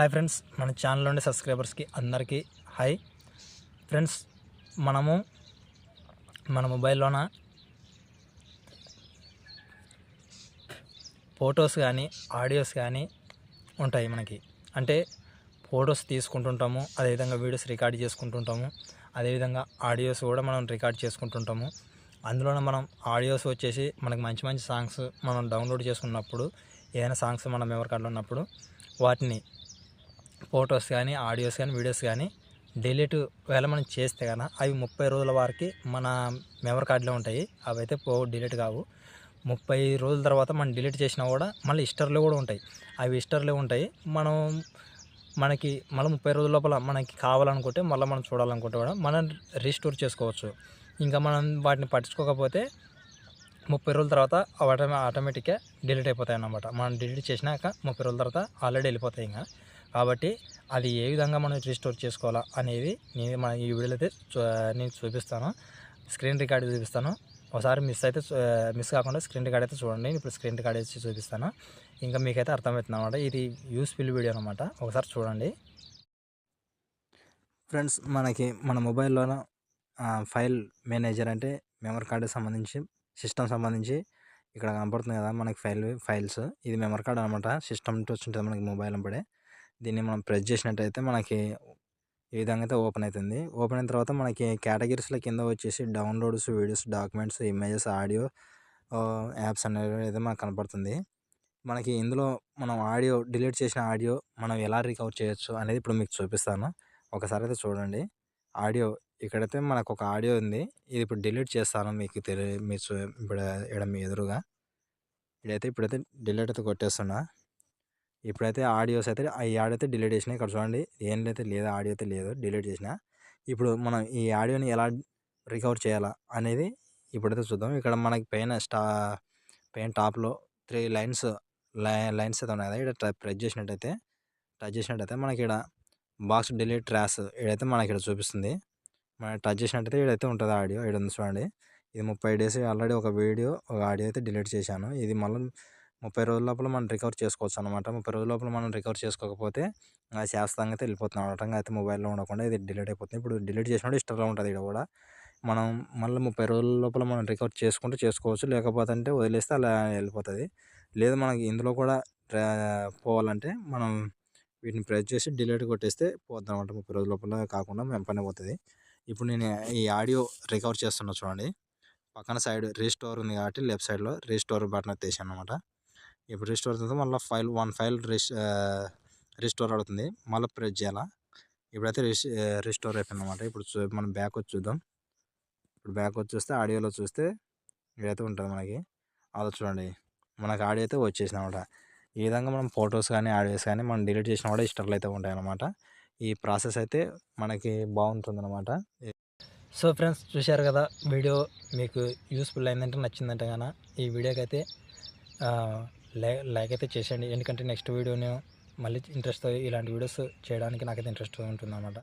Hi friends మన ఛానల్లోని సబ్స్క్రైబర్స్కి అందరికీ హాయ్. ఫ్రెండ్స్ మనము మన మొబైల్లోన ఫొటోస్ కానీ ఆడియోస్ కానీ ఉంటాయి మనకి. అంటే ఫొటోస్ తీసుకుంటుంటాము అదేవిధంగా వీడియోస్ రికార్డ్ చేసుకుంటుంటాము అదేవిధంగా ఆడియోస్ కూడా మనం రికార్డ్ చేసుకుంటుంటాము. అందులోనే మనం ఆడియోస్ వచ్చేసి మనకి మంచి మంచి సాంగ్స్ మనం డౌన్లోడ్ చేసుకున్నప్పుడు ఏదైనా సాంగ్స్ మన మెమరీ కార్డులో ఉన్నప్పుడు వాటిని ఫొటోస్ కానీ ఆడియోస్ కానీ వీడియోస్ కానీ డిలీట్ వేళ మనం చేస్తే కనుక అవి ముప్పై రోజుల వారికి మన మెమరీ కార్డులో ఉంటాయి. అవి అయితే పో డిలీట్ కావు. ముప్పై రోజుల తర్వాత మనం డిలీట్ చేసినా కూడా మళ్ళీ ఇస్టర్లు కూడా ఉంటాయి. అవి ఇస్టర్లు ఉంటాయి. మనం మనకి మళ్ళీ ముప్పై రోజుల లోపల మనకి కావాలనుకుంటే మళ్ళీ మనం చూడాలనుకుంటే కూడా మనం రీస్టోర్ చేసుకోవచ్చు. ఇంకా మనం వాటిని పట్టించుకోకపోతే ముప్పై రోజుల తర్వాత అవి ఆటోమేటిక్గా డిలీట్ అయిపోతాయి అన్నమాట. మనం డిలీట్ చేసినాక ముప్పై రోజుల తర్వాత ఆల్రెడీ వెళ్ళిపోతాయి ఇంకా. కాబట్టి అది ఏ విధంగా మనం రీస్టోర్ చేసుకోవాలా అనేది నేను మన ఈ వీడియోలో అయితే చూ- నేను చూపిస్తాను. స్క్రీన్ రికార్డ్ చూపిస్తాను. ఒకసారి మిస్ అయితే మిస్ కాకుండా స్క్రీన్ రికార్డ్ అయితే చూడండి. నేను ఇప్పుడు స్క్రీన్ రికార్డ్ వేసి చూపిస్తాను. ఇంకా మీకైతే అర్థమవుతుంది అనమాట ఇది యూస్ఫుల్ వీడియో అనమాట ఒకసారి చూడండి. ఫ్రెండ్స్ మనకి మన మొబైల్లోన ఫైల్ మేనేజర్ అంటే మెమరీ కార్డుకి సంబంధించి సిస్టమ్ సంబంధించి ఇక్కడ కనపడుతుంది కదా మనకి ఫైల్ ఫైల్స్. ఇది మెమరీ కార్డ్ అనమాట సిస్టమ్ వచ్చి వచ్చింటుంది మనకి మొబైల్ పడే దీన్ని మనం ప్రెస్ చేసినట్టయితే మనకి ఈ విధంగా అయితే ఓపెన్ అవుతుంది ఓపెన్ అయిన తర్వాత మనకి కేటగిరీస్లో కింద వచ్చేసి downloads videos documents images audio apps అనేవి అయితే మనకు కనపడుతుంది. మనకి ఇందులో మనం ఆడియో డిలీట్ చేసిన ఆడియో మనం ఎలా రికవర్ చేయొచ్చు అనేది ఇప్పుడు మీకు చూపిస్తాను. ఒకసారి అయితే చూడండి. ఆడియో ఇక్కడైతే మనకు ఒక ఆడియో ఉంది. ఇది ఇప్పుడు డిలీట్ చేస్తాను మీకు తెలియ మీరు చూ ఇప్పుడు ఇక్కడ మీ ఎదురుగా. ఇదైతే ఇప్పుడైతే డిలీట్ అయితే కొట్టేస్తున్నా. ఇప్పుడైతే ఆడియోస్ అయితే ఈ ఆడియో అయితే డిలీట్ చేసిన ఇక్కడ చూడండి ఏం అయితే లేదు ఆడియో అయితే లేదు డిలీట్ చేసిన. ఇప్పుడు మనం ఈ ఆడియోని ఎలా రికవర్ చేయాలా అనేది ఇప్పుడైతే చూద్దాం. ఇక్కడ మనకి పైన స్టా పైన టాప్లో త్రీ లైన్స్ లైన్స్ అయితే ఉన్నాయి కదా ఇక్కడ ప్రెస్ చేసినట్టయితే టచ్ చేసినట్టయితే మనకి ఇక్కడ బాక్స్ డిలీట్ ట్రాస్ ఇదైతే మనకి ఇక్కడ చూపిస్తుంది. మనం టచ్ చేసినట్టయితే ఇదైతే ఉంటుంది ఆడియో ఇక్కడ ఉంది చూడండి. ఇది ముప్పై డేస్ ఆల్రెడీ ఒక వీడియో ఒక ఆడియో అయితే డిలీట్ చేశాను. ఇది మళ్ళీ ముప్పై రోజుల లోపల మనం రికవర్ చేసుకోవచ్చు అనమాట ముప్పై రోజుల లోపల మనం రికవర్ చేసుకోకపోతే శాశ్వతంగా అయితే వెళ్ళిపోతుంది అనమాట. అయితే మొబైల్లో ఉండకుండా ఇది డిలీట్ అయిపోతుంది. ఇప్పుడు డిలీట్ చేసినప్పుడు ఇష్టంలో ఉంటుంది ఇక్కడ కూడా. మనం మళ్ళీ ముప్పై రోజుల లోపల మనం రికవర్ చేసుకుంటే చేసుకోవచ్చు. లేకపోతే అంటే వదిలేస్తే అలా వెళ్ళిపోతుంది. లేదు మనకి ఇందులో కూడా పోవాలంటే మనం వీటిని ప్రెస్ చేసి డిలీట్ కొట్టేస్తే పోద్దాం అనమాట ముప్పై రోజుల లోపల కాకుండా వెంపనే పోతుంది. ఇప్పుడు నేను ఈ ఆడియో రికవర్ చేస్తున్నా చూడండి. పక్కన సైడ్ రీస్టోర్ ఉంది కాబట్టి లెఫ్ట్ సైడ్లో రీస్టోర్ బటన్ వచ్చేసాను అనమాట ఇప్పుడు రిస్టోర్ అవుతుంది మళ్ళీ ఫైల్ వన్ ఫైల్ రీస్ రిస్టోర్ అవుతుంది. మళ్ళీ ప్రెస్ చేయాలా? ఇప్పుడైతే రీస్ రిస్టోర్ అయిపోయింది అనమాట ఇప్పుడు చూ- మనం బ్యాక్ వచ్చి చూద్దాం. ఇప్పుడు బ్యాక్ వచ్చి చూస్తే ఆడియోలో చూస్తే ఇదైతే ఉంటుంది మనకి. అలా చూడండి. మనకి ఆడియో అయితే వచ్చేసింది అనమాట ఈ విధంగా మనం ఫొటోస్ కానీ ఆడియోస్ కానీ మనం డిలీట్ చేసిన కూడా ఇష్టాలు అయితే ఉంటాయి అనమాట ఈ ప్రాసెస్ అయితే మనకి బాగుంటుందన్నమాట. సో ఫ్రెండ్స్ చూశారు కదా వీడియో మీకు యూస్ఫుల్ అయిందంటే నచ్చిందంటే కనుక ఈ వీడియోకి అయితే లైక్ లైక్ అయితే చేసేయండి. ఎందుకంటే నెక్స్ట్ వీడియోని మళ్ళీ ఇంట్రెస్ట్తో ఇలాంటి వీడియోస్ చేయడానికి నాకైతే ఇంట్రెస్ట్ ఉంటుంది అనమాట